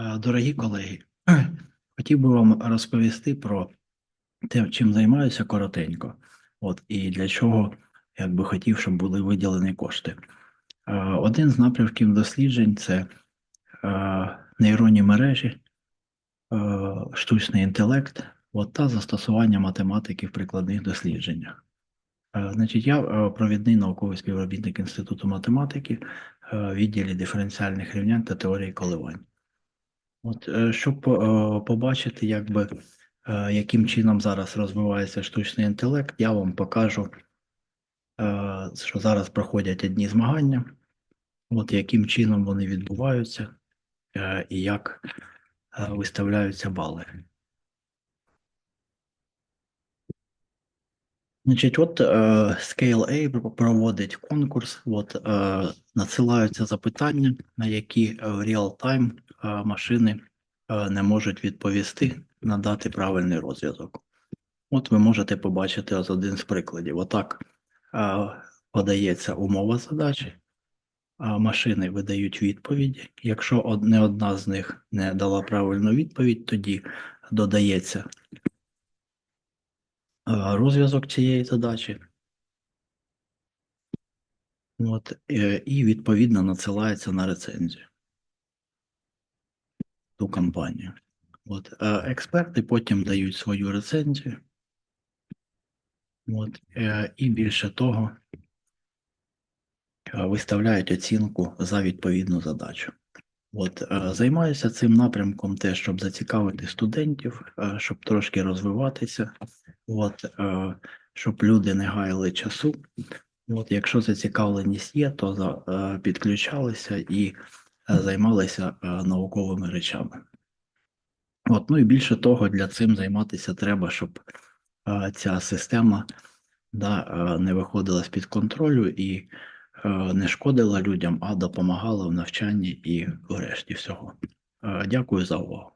Е, Дорогі колеги, хотів би вам розповісти про те, чим займаюся коротенько. От і для чого я би хотів, щоб були виділені кошти. Е, Один з напрямків досліджень це е, нейронні мережі, штучний інтелект от, та застосування математики в прикладних дослідженнях. Значить, я провідний науковий співробітник Інституту математики в відділі диференціальних рівнянь та теорії коливань. От, е, щоб е, побачити, якби, е, яким чином зараз розвивається штучний інтелект, я вам покажу, що зараз проходять одні змагання, от яким чином вони відбуваються і як виставляються бали. Значить, от е, Scale-A проводить конкурс, от надсилаються запитання, на які в реал-тайм машини е, не можуть відповісти, надати правильний розв'язок. От ви можете побачити ось один з прикладів. Отак е, подається умова задачі, машини видають відповіді. Якщо не одна з них не дала правильну відповідь, тоді додається е, розв'язок цієї задачі. От, е, і відповідно надсилається на рецензію ту кампанію. От, е, експерти потім дають свою рецензію. От, е, і більше того, е, виставляють оцінку за відповідну задачу. От, е, займаюся цим напрямком теж, щоб зацікавити студентів, щоб трошки розвиватися, от, щоб люди не гаяли часу. От, якщо зацікавленість є, то підключалися і займалися е, науковими речами. От, ну і більше того, для цим займатися треба, щоб е, ця система да, е, не виходила з-під контролю і е, не шкодила людям, а допомагала в навчанні і в решті всього. Е, Дякую за увагу.